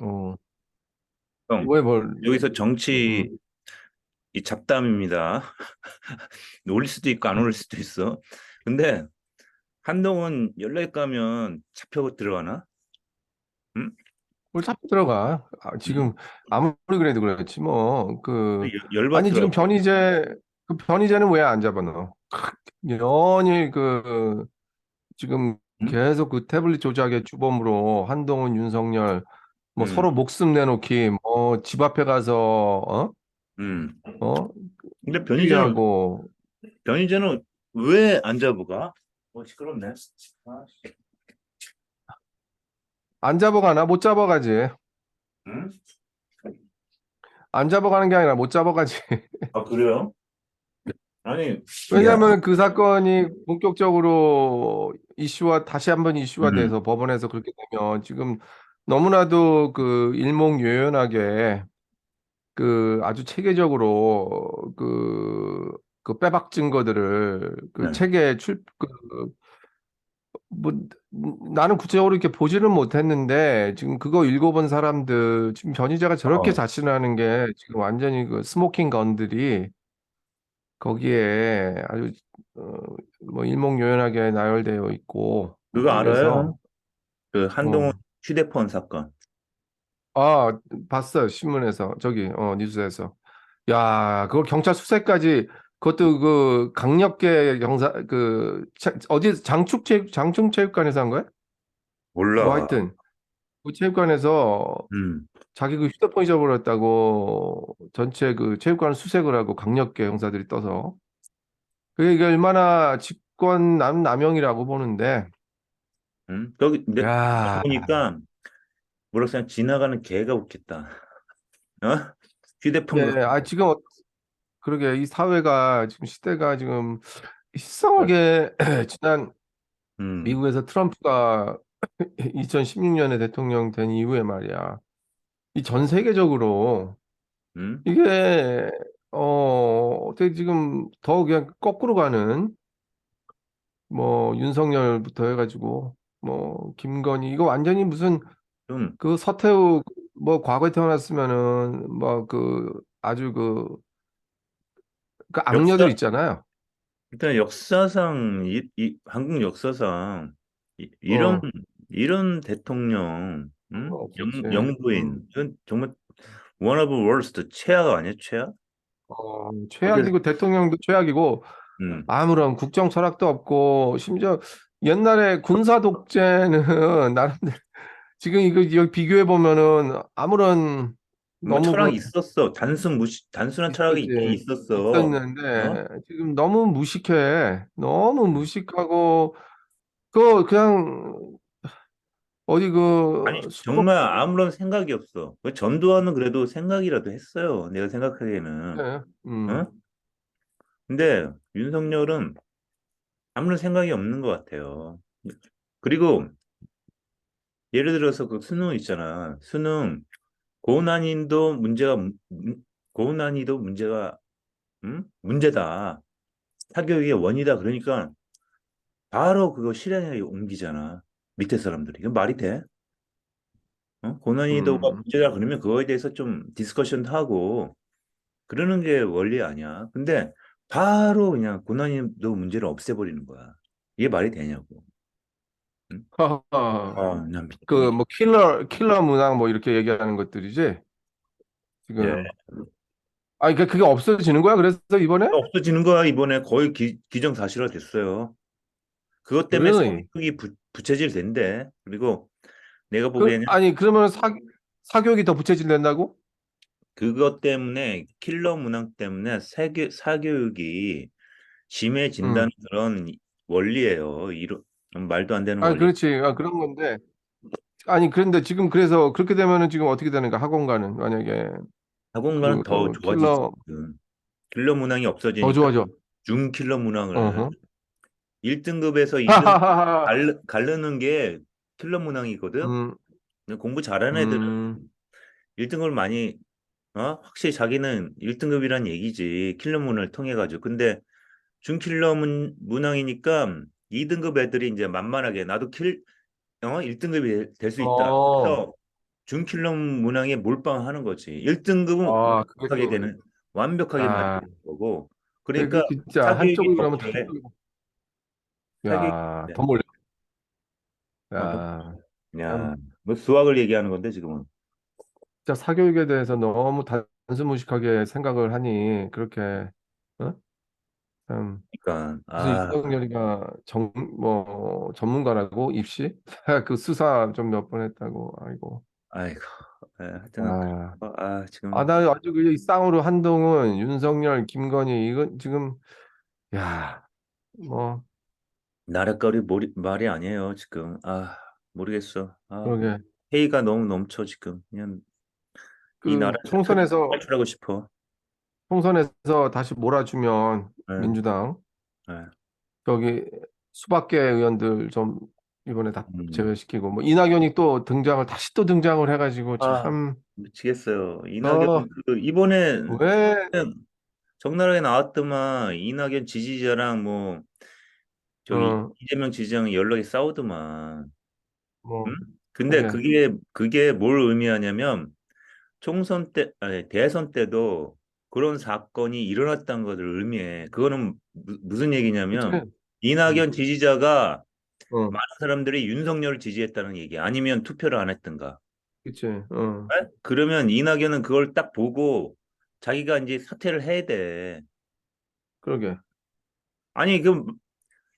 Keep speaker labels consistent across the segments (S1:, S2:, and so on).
S1: 어,
S2: 형,
S1: 왜 뭘,
S2: 여기서 정치
S1: 음,
S2: 이 잡담입니다. 올릴 수도 있고 안 올릴 수도 있어. 근데 한동훈 연락 가면 잡혀 들어가나? 응?
S1: 뭘 자꾸 들어가. 아,
S2: 응?
S1: 지금 아무리 그래도 그렇지 뭐. 그
S2: 열-
S1: 아니 지금
S2: 열받더라고.
S1: 변희재 그 변희재는 왜 안 잡아넣어? 연일 그 지금
S2: 응?
S1: 계속 그 태블릿 조작의 주범으로 한동훈, 윤석열 뭐
S2: 응.
S1: 서로 목숨 내놓기 뭐 집 앞에 가서
S2: 응.
S1: 어? 어?
S2: 근데 변희재는
S1: 시위하고
S2: 변희재는 왜 안 잡아가? 어 시끄럽네. 아, 씨.
S1: 안 잡아가나? 못 잡아가지.
S2: 응?
S1: 안 잡아가는 게 아니라 못 잡아가지.
S2: 아 그래요? 아니, 야,
S1: 왜냐하면 그 사건이 본격적으로 이슈화 다시 한번 이슈화
S2: 음,
S1: 돼서 법원에서 그렇게 되면 지금 너무나도 그 일목요연하게 그 아주 체계적으로 그, 그 빼박 증거들을 그
S2: 네.
S1: 책에 출, 그, 뭐, 나는 구체적으로 이렇게 보지는 못했는데 지금 그거 읽어본 사람들 지금 변희재가 저렇게
S2: 어,
S1: 자신하는 게 지금 완전히 그 스모킹 건들이 거기에 아주 어, 뭐 일목요연하게 나열되어 있고
S2: 그거
S1: 뭐
S2: 알아요?
S1: 그
S2: 한동훈
S1: 어,
S2: 휴대폰 사건.
S1: 아 봤어요 신문에서 저기 어 뉴스에서 야 그걸 경찰 수사까지 그것도 그 강력계 경사 그 차- 어디 장축체육 장충체육관에서 한 거야? 뭐
S2: 몰라.
S1: 하여튼 그 체육관에서
S2: 음,
S1: 자기 그 휴대폰 잊어버렸다고 전체 그 체육관을 수색을 하고 강력계 형사들이 떠서 그게 이게 얼마나 직권 남 남용이라고 보는데
S2: 음. 거기 내
S1: 야,
S2: 보니까 뭐라 그냥 지나가는 개가 웃겠다. 어? 휴대폰
S1: 예,
S2: 갖고.
S1: 아, 지금, 어- 그러게, 이 사회가, 지금 시대가 지금, 이상하게, 지난
S2: 음,
S1: 미국에서 트럼프가 2016년에 대통령 된 이후에 말이야, 이 전 세계적으로,
S2: 음,
S1: 이게, 어, 어떻게 지금 더 그냥 거꾸로 가는, 뭐, 윤석열부터 해가지고, 뭐, 김건희, 이거 완전히 무슨,
S2: 좀
S1: 그 서태후, 뭐, 과거에 태어났으면은, 뭐, 그, 아주 그, 그 악녀들
S2: 역사
S1: 있잖아요.
S2: 일단 역사상 이, 이 한국 역사상 이, 이런
S1: 어.
S2: 이런 대통령, 음?
S1: 어, 없었지.
S2: 영,
S1: 음.
S2: 영부인 이건 정말 one of the worst 최악 아니야 최악?
S1: 어,
S2: 어제
S1: 최악이고 대통령도 최악이고
S2: 음,
S1: 아무런 국정 철학도 없고 심지어 옛날에 군사 독재는 나름대로 지금 이거 비교해 보면은 아무런
S2: 뭐
S1: 너무
S2: 철학이
S1: 그
S2: 있었어 단순 무시 단순한 철학이 있긴
S1: 있었지
S2: 있었어. 어?
S1: 있었는데 지금 너무 무식해 너무
S2: 음.
S1: 무식하고 그 그냥 어디
S2: 아니
S1: 그 수도
S2: 정말 아무런 생각이 없어. 그 전두환은 그래도 생각이라도 했어요. 내가 생각하기에는.
S1: 없네. 음.
S2: 어? 근데 윤석열은 아무런 생각이 없는 것 같아요. 그리고 예를 들어서 그 수능 있잖아. 수능 고난이도 문제가 문- 고난이도 문제가 음? 문제다. 사교육의 원이다. 그러니까 바로 그거 실행에 옮기잖아. 밑에 사람들이. 이건 말이 돼? 어? 고난이도가
S1: 음.
S2: 문제다 그러면 그거에 대해서 좀 디스커션도 하고 그러는 게 원리 아니야. 근데 바로 그냥 고난이도 문제를 없애버리는 거야. 이게 말이 되냐고. 응? 아, 난 미,
S1: 그 뭐 킬러 킬러 문항 뭐 이렇게 얘기하는 것들이지
S2: 예.
S1: 지금 아 그러니까 그게 없어지는 거야 그래서 이번에
S2: 없어지는 거야. 이번에 거의 기, 기정사실화 됐어요. 그것 때문에
S1: really
S2: 부, 부채질 된대. 그리고 내가
S1: 그
S2: 보기에는
S1: 아니 그러면 사 사교육이 더 부채질 된다고
S2: 그것 때문에 킬러 문항 때문에 사교, 사교육이 심해진다는 그런 원리예요. 이런 말도 안 되는
S1: 음아
S2: 원리.
S1: 그렇지 아 그런 건데 아니 그런데 지금 그래서 그렇게 되면은 지금 어떻게 되는가 학원가는 만약에
S2: 학원가는 그더 좋아지지.
S1: 킬러
S2: 지금. 킬러 문항이
S1: 더
S2: 없어지니까
S1: 좋아져
S2: 중킬러 문항을
S1: 어허
S2: 1등급에서 2등
S1: 하하하하
S2: 가르, 가르는 게 킬러 문항이거든.
S1: 음
S2: 공부 잘하는 애들은
S1: 음.
S2: 1등급을 많이 어? 확실히 자기는 1등급이란 얘기지. 킬러문을 통해 가지고. 근데 준킬러 문, 문항이니까 2등급 애들이 이제 만만하게 나도 킬 어? 1등급이 될 수 있다.
S1: 어,
S2: 그래서 준킬러 문항에 몰빵하는 거지. 1등급은
S1: 아, 그게
S2: 완벽하게
S1: 또,
S2: 되는 완벽하게
S1: 아,
S2: 만드는 거고.
S1: 그,
S2: 그러니까
S1: 그 진짜
S2: 사교육이
S1: 한쪽으로
S2: 더
S1: 그러면
S2: 필요해.
S1: 한쪽으로.
S2: 사교육이
S1: 야,
S2: 필요해.
S1: 더 몰려.
S2: 어, 더-
S1: 야,
S2: 야,
S1: 참,
S2: 뭐 수학을 얘기하는 건데 지금은.
S1: 진짜 사교육에 대해서 너무 단순무식하게 생각을 하니, 그렇게, 어? 참,
S2: 그러니까
S1: 무슨
S2: 아,
S1: 정, 뭐, 전문가라고, 입시? 그 수사 좀 몇 번 했다고, 아이고.
S2: 아이고. 예, 하여튼
S1: 아,
S2: 아, 지금
S1: 아, 나 아주 그 쌍으로 한동훈, 윤석열, 김건희, 이건 지금, 야, 뭐,
S2: 나라거리 머리, 말이 아니에요, 지금. 아, 모르겠어. 아,
S1: 그러게.
S2: 회의가 너무 넘쳐 지금. 그냥 이
S1: 그
S2: 나라
S1: 총선에서,
S2: 탈출하고 싶어.
S1: 총선에서 다시 몰아주면,
S2: 예,
S1: 민주당,
S2: 예.
S1: 여기 수박계 의원들 좀 이번에 다
S2: 음.
S1: 제외시키고, 뭐, 이낙연이 또 등장을, 다시 또 등장을 해가지고,
S2: 아.
S1: 참,
S2: 미치겠어요. 이낙연
S1: 어.
S2: 그 이번에
S1: 왜,
S2: 적나라하게 나왔더만 이낙연 지지자랑 뭐 저기
S1: 어,
S2: 이재명 지지자랑 연락이 싸우더만.
S1: 뭐,
S2: 응? 근데
S1: 그래.
S2: 그게 그게 뭘 의미하냐면 총선 때 아니 대선 때도 그런 사건이 일어났다는 것을 의미해. 그거는 무, 무슨 얘기냐면
S1: 그치?
S2: 이낙연 지지자가
S1: 어,
S2: 많은 사람들이 윤석열을 지지했다는 얘기. 아니면 투표를 안 했던가.
S1: 그치, 어,
S2: 에? 그러면 이낙연은 그걸 딱 보고 자기가 이제 사퇴를 해야 돼.
S1: 그러게.
S2: 아니 그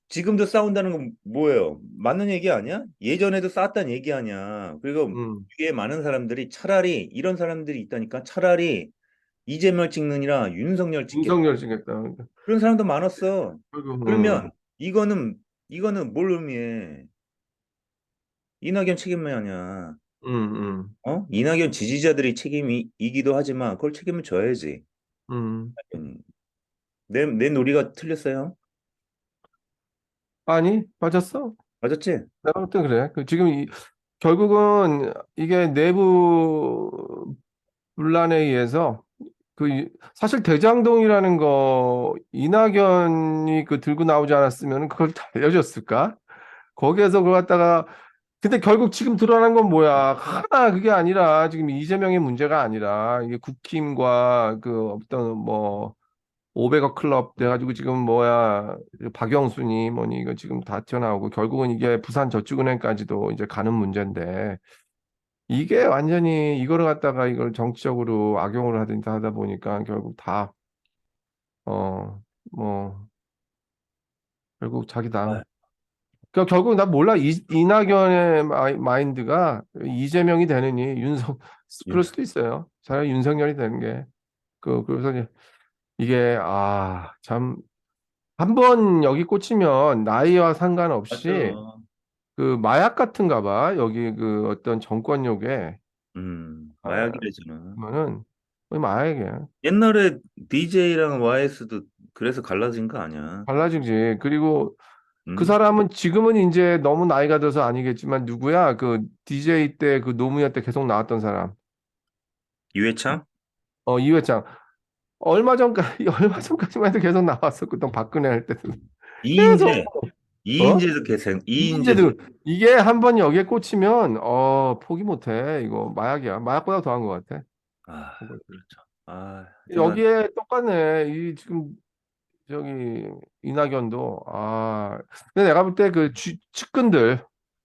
S2: 지금도 싸운다는 건 뭐예요? 맞는 얘기 아니야? 예전에도 싸웠다는 얘기 아니야. 그리고
S1: 음,
S2: 위에 많은 사람들이 차라리 이런 사람들이 있다니까 차라리 이재명 찍느니라 윤석열 찍겠다.
S1: 윤석열 찍겠다.
S2: 그런 사람도 많았어.
S1: 그리고,
S2: 그러면 이거는 이거는 뭘 의미해? 이낙연 책임이 아니야.
S1: 음, 음,
S2: 어? 이낙연 지지자들이 책임이기도 하지만 그걸 책임을 져야지.
S1: 음.
S2: 음. 내, 내 논리가 틀렸어요?
S1: 아니, 맞았어.
S2: 맞았지?
S1: 내가 볼때 그래. 그 지금 이, 결국은 이게 내부 분란에 의해서 그 이- 사실 대장동이라는 거 이낙연이 그 들고 나오지 않았으면 그걸 다 알려줬을까? 거기에서 그걸 갖다가 근데 결국 지금 드러난 건 뭐야? 하나 그게 아니라 지금 이재명의 문제가 아니라 이게 국힘과 그 어떤 뭐 500억 클럽 돼가지고 지금 뭐야 박영순이 뭐니 이거 지금 다 튀어나오고 결국은 이게 부산 저축은행까지도 이제 가는 문제인데 이게 완전히 이거를 갖다가 이걸 정치적으로 악용을 하든지 하다 보니까 결국 다 어 뭐 결국 자기 당
S2: 아유.
S1: 그러니까 결국 난 몰라 이, 이낙연의 마이, 마인드가 이재명이 되느니 윤석 그럴 수도 있어요. 차라리 윤석열이 되는 게 그 그래서 이제 이게 아 참 한 번 여기 꽂히면 나이와 상관없이
S2: 맞아.
S1: 그 마약 같은가 봐 여기 그 어떤 정권욕에
S2: 음,
S1: 아,
S2: 마약이래잖아.
S1: 보면은 거의 마약이야.
S2: 옛날에 DJ랑 YS도 그래서 갈라진 거 아니야?
S1: 달라지지. 그리고
S2: 음?
S1: 그 사람은 지금은 이제 너무 나이가 들어서 아니겠지만 누구야? 그 DJ 때 그 노무현 때 계속 나왔던 사람.
S2: 이회창?
S1: 어, 이회창. 얼마 전까지 얼마 전까지만 해도 계속 나왔었거든. 박근혜 할 때도.
S2: 이인재. 이인재도 계속 이인재도
S1: 이게 한 번 여기에 꽂히면 어 포기 못해. 이거 마약이야. 마약보다 더한 것 같아.
S2: 아, 그렇죠. 아,
S1: 여기에 똑같네. 이 지금 저기 이낙연도 아 근데 내가 볼 때 그 측근들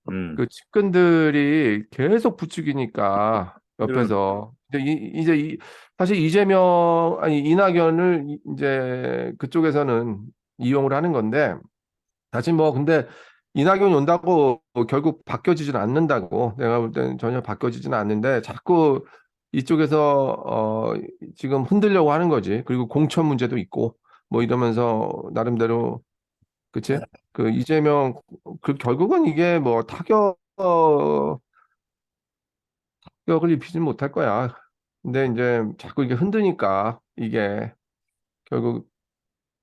S2: 음,
S1: 그 측근들이 계속 부추기니까 옆에서 이제 이, 이제 이 사실 이재명 아니 이낙연을 이- 이제 그쪽에서는 이용을 하는 건데 사실 뭐 근데 이낙연이 온다고 결국 바뀌어지진 않는다고 내가 볼 때는 전혀 바뀌어지지는 않는데 자꾸 이쪽에서 어 지금 흔들려고 하는 거지 그리고 공천 문제도 있고 뭐 이러면서 나름대로 그치? 그 이재명 그 결국은 이게 뭐 타격 타격을 입히진 못할 거야. 근데 이제 자꾸 이게 흔드니까 이게 결국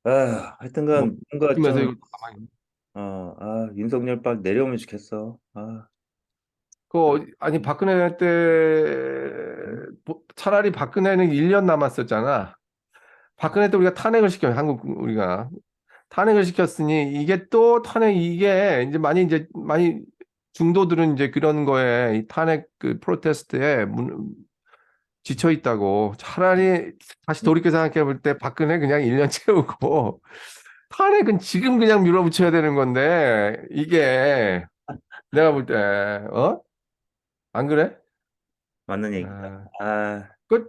S2: 아, 하여튼간 뭔가
S1: 팀에서
S2: 좀,
S1: 이거 가만히
S2: 어, 아, 윤석열 빨리 내려오면 좋겠어. 아,
S1: 그 어- 아니 박근혜 때 뭐, 차라리 박근혜는 1년 남았었잖아. 박근혜 때 우리가 탄핵을 시켜 한국 우리가 탄핵을 시켰으니 이게 또 탄핵 이게 이제 많이 이제 많이 중도들은 이제 그런 거에 이 탄핵 그 프로테스트에 문- 지쳐 있다고 차라리 다시 돌이켜 생각해 볼 때 박근혜 그냥 1년 채우고 탄핵은 지금 그냥 밀어붙여야 되는 건데 이게 내가 볼 때 어? 안 그래?
S2: 맞는 얘기다.
S1: 아,
S2: 아,
S1: 그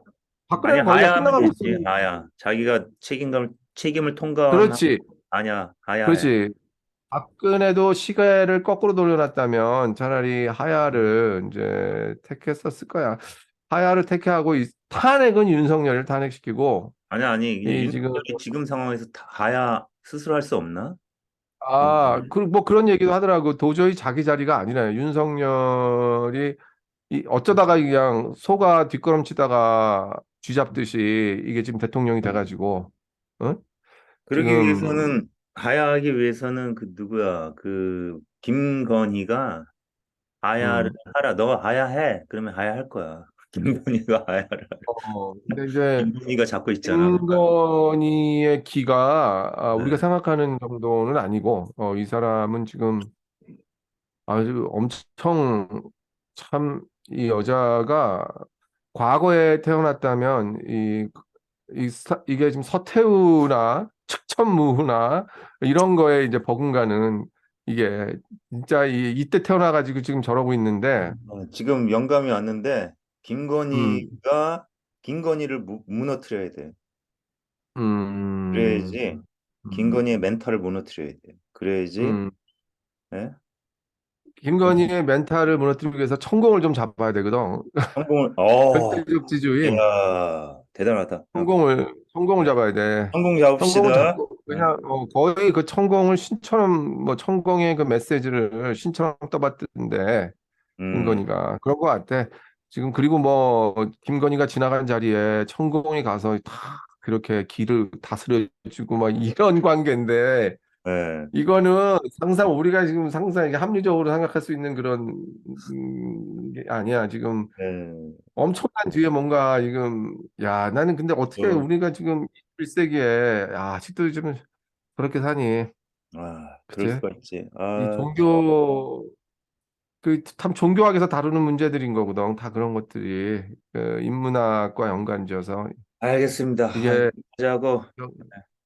S1: 박근혜
S2: 하야 하면
S1: 끝나가고
S2: 되지.
S1: 있어.
S2: 하야. 자기가 책임감 책임을 통과한
S1: 그렇지,
S2: 아니야. 하야.
S1: 그렇지. 박근혜도 시계를 거꾸로 돌려놨다면 차라리 하야를 이제 택했었을 거야. 하야를 택하고 이- 탄핵은 윤석열을 탄핵시키고
S2: 아니. 이제
S1: 이 지금
S2: 윤석열이 지금 상황에서 다 하야 스스로 할 수 없나?
S1: 아,
S2: 음.
S1: 그, 뭐 그런 얘기도 하더라고. 도저히 자기 자리가 아니라 윤석열이 이 어쩌다가 그냥 소가 뒷걸음치다가 쥐잡듯이 이게 지금 대통령이 돼가지고, 어?
S2: 그러기
S1: 지금
S2: 위해서는 하야하기 위해서는 그 누구야? 그 김건희가 하야를
S1: 음,
S2: 하라. 너 하야해. 그러면 하야할 거야. 김건희가 하야를.
S1: 어, 근데 이제
S2: 김건희가 잡고 있잖아.
S1: 김건희의 기가 아, 우리가
S2: 네.
S1: 생각하는 정도는 아니고, 어, 이 사람은 지금 아주 엄청 참 이 여자가 과거에 태어났다면 이, 이 사- 이게 지금 서태후나 측천무후나 이런 거에 이제 버금가는 이게 진짜 이, 이때 태어나가지고 지금 저러고 있는데
S2: 어, 지금 영감이 왔는데
S1: 음,
S2: 김건희가 김건희를 무, 무너뜨려야 돼.
S1: 음,
S2: 그래야지
S1: 음,
S2: 김건희의 멘탈을 무너뜨려야 돼. 그래야지
S1: 음.
S2: 예?
S1: 김건희의 멘탈을 무너뜨리기 위해서 천공을 좀 잡아야 되거든.
S2: 성공을 어,
S1: 절대적 지주인
S2: 이야 대단하다. 어,
S1: 천공을 천공을
S2: 네.
S1: 잡아야 돼.
S2: 성공
S1: 천공을
S2: 잡읍시다.
S1: 잡고
S2: 네.
S1: 그냥 어, 거의 그 천공을 신처럼 뭐 천공의 그 메시지를 신처럼 떠받드는데
S2: 음,
S1: 김건희가 그런 것 같아. 지금 그리고 뭐 김건희가 지나간 자리에 천공이 가서 다 그렇게 길을 다스려주고 막 이런 관계인데
S2: 네.
S1: 이거는 상상 우리가 지금 상상 이게 합리적으로 생각할 수 있는 그런 음, 게 아니야. 지금
S2: 네.
S1: 엄청난 뒤에 뭔가 지금 야 나는 근데 어떻게
S2: 어,
S1: 우리가 지금 21세기에 야, 아직도 좀 저렇게 사니?
S2: 아, 그럴
S1: 그치?
S2: 수가 있지.
S1: 이
S2: 아,
S1: 종교 그 참 종교학에서 다루는 문제들인 거거든. 다 그런 것들이 그 인문학과 연관지어서
S2: 알겠습니다. 아,
S1: 이게
S2: 하자고